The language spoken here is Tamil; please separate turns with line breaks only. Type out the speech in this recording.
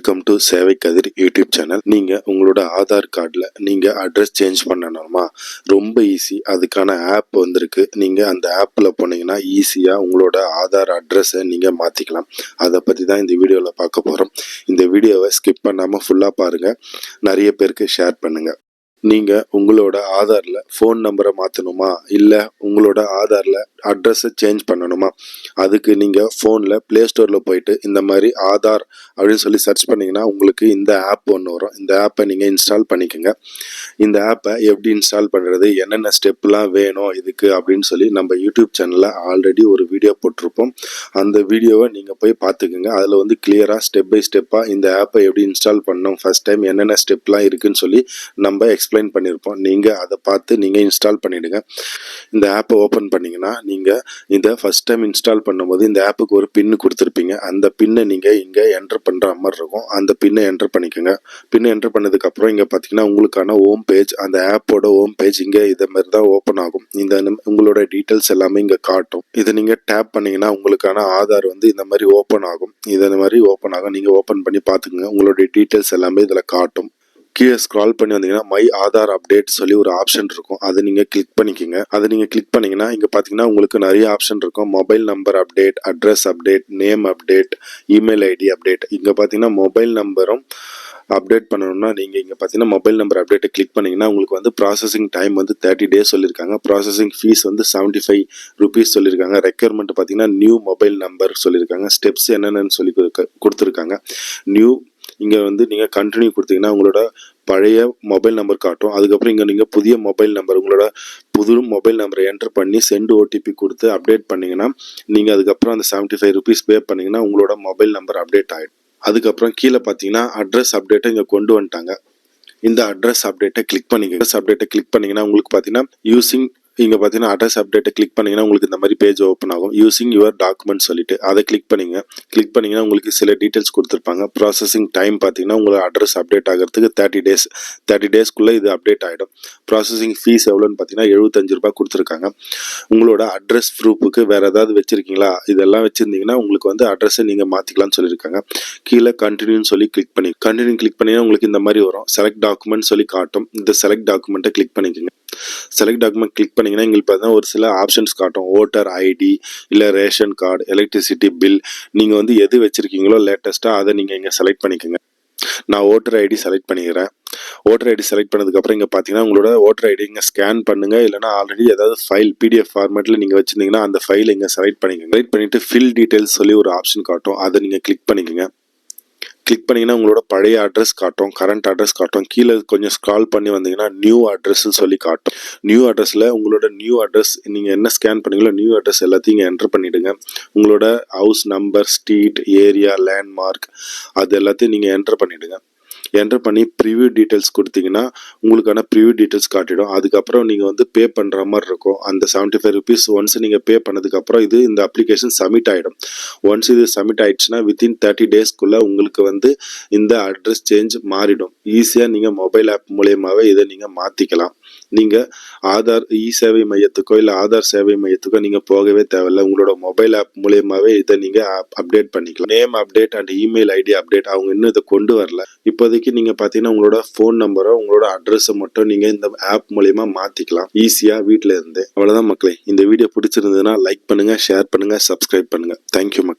வெல்கம் டு சேவை கதிர் யூடியூப் சேனல் நீங்கள் உங்களோட ஆதார் கார்டில் நீங்கள் அட்ரஸ் சேஞ்ச் பண்ணணுமா? ரொம்ப ஈஸி அதுக்கான ஆப் வந்திருக்கு. நீங்கள் அந்த ஆப்பில் போனீங்கன்னா ஈஸியாக உங்களோட ஆதார் அட்ரஸை நீங்கள் மாற்றிக்கலாம் அதை பற்றி தான் இந்த வீடியோவில் பார்க்க போகிறோம் இந்த வீடியோவை ஸ்கிப் பண்ணாமல் ஃபுல்லாக பாருங்கள் நிறைய பேருக்கு ஷேர் பண்ணுங்கள் நீங்கள் உங்களோட ஆதாரில் ஃபோன் நம்பரை மாற்றணுமா இல்லை உங்களோட ஆதாரில் அட்ரஸை சேஞ்ச் பண்ணணுமா? அதுக்கு நீங்கள் ஃபோனில் ப்ளே ஸ்டோரில் போயிட்டு இந்த மாதிரி ஆதார் அப்படின்னு சொல்லி சர்ச் பண்ணிங்கன்னா உங்களுக்கு இந்த ஆப் ஒன்று வரும். இந்த ஆப்பை நீங்கள் இன்ஸ்டால் பண்ணிக்கோங்க. இந்த ஆப்பை எப்படி இன்ஸ்டால் பண்ணுறது என்னென்ன ஸ்டெப்லாம் வேணும் இதுக்கு? அப்படின்னு சொல்லி நம்ம யூடியூப் சேனலில் ஆல்ரெடி ஒரு வீடியோ போட்டிருப்போம். அந்த வீடியோவை நீங்கள் போய் பார்த்துக்குங்க. அதில் வந்து கிளியராக ஸ்டெப் பை ஸ்டெப்பாக இந்த ஆப்பை எப்படி இன்ஸ்டால் பண்ணணும்? ஃபர்ஸ்ட் டைம் என்னென்ன ஸ்டெப்லாம் இருக்குன்னு சொல்லி நம்ம எக்ஸ் எக்ஸ்பிளைன் பண்ணியிருப்போம் நீங்கள் அதை பார்த்து நீங்கள் இன்ஸ்டால் பண்ணிவிடுங்க இந்த ஆப்பை ஓப்பன் பண்ணிங்கன்னா நீங்கள் இதை ஃபஸ்ட் டைம் இன்ஸ்டால் பண்ணும்போது இந்த ஆப்புக்கு ஒரு பின்னு கொடுத்துருப்பீங்க. அந்த பின்னை நீங்கள் இங்கே என்டர் பண்ணுற மாதிரி இருக்கும். அந்த பின்னை என்டர் பண்ணிக்கோங்க. பின்னை என்டர் பண்ணதுக்கப்புறம் இங்கே பார்த்தீங்கன்னா உங்களுக்கான ஹோம் பேஜ் அந்த ஆப்போட ஹோம் பேஜ் இங்கே இதை மாதிரி தான் ஓப்பன் ஆகும். இந்த உங்களோட டீட்டெயில்ஸ் எல்லாமே இங்கே காட்டும். இதை நீங்கள் டேப் பண்ணிங்கன்னா உங்களுக்கான ஆதார் வந்து இந்த மாதிரி ஓப்பன் ஆகும். இதை மாதிரி ஓப்பன் ஆகும். நீங்கள் ஓப்பன் பண்ணி பார்த்துக்குங்க. உங்களுடைய டீட்டெயில்ஸ் எல்லாமே இதில் காட்டும். கீழே ஸ்க்ரால் பண்ணி வந்தீங்கன்னா மை ஆதார் அப்டேட் சொல்லி ஒரு ஆப்ஷன் இருக்கும். அதை நீங்கள் கிளிக் பண்ணிக்கோங்க. அதை நீங்கள் கிளிக் பண்ணீங்கன்னா இங்கே பார்த்தீங்கன்னா உங்களுக்கு நிறைய ஆப்ஷன் இருக்கும். Mobile number update address update name update email ID update இங்கே பார்த்தீங்கன்னா மொபைல் நம்பரும் அப்டேட் பண்ணணும்னா நீங்கள் இங்கே பார்த்தீங்கன்னா மொபைல் நம்பர் அப்டேட்டை கிளிக் பண்ணிங்கன்னா உங்களுக்கு வந்து ப்ராசஸிங் டைம் வந்து தேர்ட்டி டேஸ் சொல்லியிருக்காங்க ப்ராசஸிங் ஃபீஸ் வந்து செவன்ட்டி ஃபைவ் ருபீஸ் சொல்லியிருக்காங்க ரெக்யர்மெண்ட் பார்த்தீங்கன்னா நியூ மொபைல் நம்பர் சொல்லியிருக்காங்க ஸ்டெப்ஸ் என்னென்னு சொல்லி கொடுக்க- கொடுத்துருக்காங்க. நியூ இங்கே வந்து நீங்கள் கண்டினியூ கொடுத்தீங்கன்னா உங்களோட பழைய மொபைல் நம்பர் காட்டும். அதுக்கப்புறம் இங்கே நீங்கள் புதிய மொபைல் நம்பர் உங்களோட புது மொபைல் நம்பரை என்டர் பண்ணி சென்ட் ஓடிபி கொடுத்து அப்டேட் பண்ணீங்கன்னா நீங்கள் அதுக்கப்புறம் அந்த செவன்ட்டி ஃபைவ் ருபீஸ் பே பண்ணிங்கன்னா உங்களோட மொபைல் நம்பர் அப்டேட் ஆகிடும் அதுக்கப்புறம் கீழே பார்த்தீங்கன்னா அட்ரஸ் அப்டேட்டை இங்கே கொண்டு வந்துட்டாங்க. இந்த அட்ரஸ் அப்டேட்டை கிளிக் பண்ணிங்க அட்ரஸ் அப்டேட்டை கிளிக் பண்ணீங்கன்னா உங்களுக்கு பார்த்தீங்கன்னா யூசிங் இங்கே பார்த்தீங்கன்னா அட்ரஸ் அப்டேட்டை கிளிக் பண்ணிங்கன்னா உங்களுக்கு இந்த மாதிரி பேஜ் ஓப்பன் ஆகும். யூசிங் யுவர் டாக்குமெண்ட் சொல்லிட்டு அதை கிளிக் பண்ணிங்க. கிளிக் பண்ணிங்கன்னா உங்களுக்கு சில டீட்டெயில்ஸ் கொடுத்துருப்பாங்க. ப்ராசஸிங் டைம் பார்த்தீங்கன்னா உங்களோட அட்ரஸ் அப்டேட் ஆகிறதுக்கு தேர்ட்டி டேஸ் தேர்ட்டி டேஸ்க்குள்ளே இது அப்டேட் ஆகிடும் ப்ராசஸிங் ஃபீஸ் எவ்வளோன்னு பார்த்தீங்கன்னா எழுபத்தஞ்சு ரூபாய் கொடுத்துருக்காங்க. உங்களோட அட்ரஸ் ப்ரூஃபுக்கு வேறு ஏதாவது வச்சுருக்கீங்களா? இதெல்லாம் வச்சுருந்தீங்கன்னா உங்களுக்கு வந்து அட்ரஸை நீங்கள் மாற்றிக்கலாம்னு சொல்லியிருக்காங்க. கீழே கண்டினியூன்னு சொல்லி கிளிக் பண்ணி கண்டினியூ கிளிக் பண்ணிங்கன்னா உங்களுக்கு இந்த மாதிரி வரும். செலக்ட் டாக்குமெண்ட் சொல்லி காட்டும். இந்த செலக்ட் டாக்குமெண்ட்டை கிளிக் பண்ணிக்கோங்க. செலக்ட் டாக்குமெண்ட் கிளிக் பண்ணிங்கன்னா எங்களுக்கு பார்த்தீங்கன்னா ஒரு சில ஆப்ஷன்ஸ் காட்டும். ஓட்டர் ஐடி இல்லை ரேஷன் கார்டு எலக்ட்ரிசிட்டி பில் நீங்கள் வந்து எது வச்சுருக்கீங்களோ லேட்டஸ்ட்டாக அதை நீங்கள் இங்கே செலக்ட் பண்ணிக்கோங்க. நான் ஓட்டர் ஐடி செலக்ட் பண்ணிக்கிறேன். ஓட்டர் ஐடி செலக்ட் பண்ணதுக்கப்புறம் இங்கே பார்த்தீங்கன்னா உங்களோட ஓட்டர் ஐடி இங்கே ஸ்கேன் பண்ணுங்க. இல்லைனா ஆல்ரெடி ஏதாவது ஃபைல் பிடிஎஃப் ஃபார்மேட்டில் நீங்கள் வச்சுருந்தீங்கன்னா அந்த ஃபைலை இங்கே செலக்ட் பண்ணிக்கோங்க. செலக்ட் பண்ணிவிட்டு ஃபில் டீட்டெயில்ஸ் சொல்லி ஒரு ஆப்ஷன் காட்டும். அதை நீங்கள் கிளிக் பண்ணிக்கோங்க. கிளிக் பண்ணீங்கன்னா உங்களோட பழைய அட்ரஸ் காட்டும் கரண்ட் அட்ரஸ் காட்டும். கீழே கொஞ்சம் ஸ்க்ரால் பண்ணி வந்தீங்கன்னா நியூ அட்ரஸ்ன்னு சொல்லி காட்டும். நியூ அட்ரஸில் உங்களோட நியூ அட்ரஸ் நீங்கள் என்ன ஸ்கேன் பண்ணீங்களோ நியூ அட்ரஸ் எல்லாத்தையும் இங்கே என்டர் பண்ணிவிடுங்க உங்களோட house number street area landmark அது எல்லாத்தையும் நீங்கள் என்டர் பண்ணிவிடுங்க என்டர் பண்ணி ப்ரிவியூ டீட்டெயில்ஸ் கொடுத்தீங்கன்னா உங்களுக்கான ப்ரிவியூ டீட்டெயில்ஸ் காட்டிடும். அதுக்கப்புறம் நீங்கள் வந்து பே பண்ணுற மாதிரி இருக்கும். அந்த செவன்ட்டி ஃபைவ் ருபீஸ் ஒன்ஸ் நீங்கள் பே பண்ணதுக்கப்புறம் இது இந்த அப்ளிகேஷன் சப்மிட் ஆகிடும் ஒன்ஸ் இது சப்மிட் ஆகிடுச்சுன்னா வித்தின் தேர்ட்டி டேஸ்க்குள்ளே உங்களுக்கு வந்து இந்த அட்ரஸ் சேஞ்ச் மாறிடும். ஈஸியாக நீங்கள் மொபைல் ஆப் மூலியமாகவே இதை நீங்கள் மாற்றிக்கலாம் நீங்கள் ஆதார் இ சேவை மையத்துக்கோ இல்லை ஆதார் சேவை மையத்துக்கோ நீங்கள் போகவே தேவையில்ல. உங்களோட மொபைல் ஆப் மூலியமாகவே இதை நீங்கள் அப்டேட் பண்ணிக்கலாம். Name update and email ID update அவங்க இன்னும் இதை கொண்டு வரல. இப்போதைக்கு நீங்கள் பார்த்தீங்கன்னா உங்களோட ஃபோன் நம்பரோ உங்களோட அட்ரஸை மட்டும் நீங்கள் இந்த ஆப் மூலியமா மாற்றிக்கலாம் ஈஸியாக வீட்டில் இருந்து. அவ்வளோதான் மக்களே. இந்த வீடியோ பிடிச்சிருந்ததுன்னா லைக் பண்ணுங்கள் ஷேர் பண்ணுங்கள் சப்ஸ்கிரைப் பண்ணுங்கள் தேங்க்யூ மக்கள்.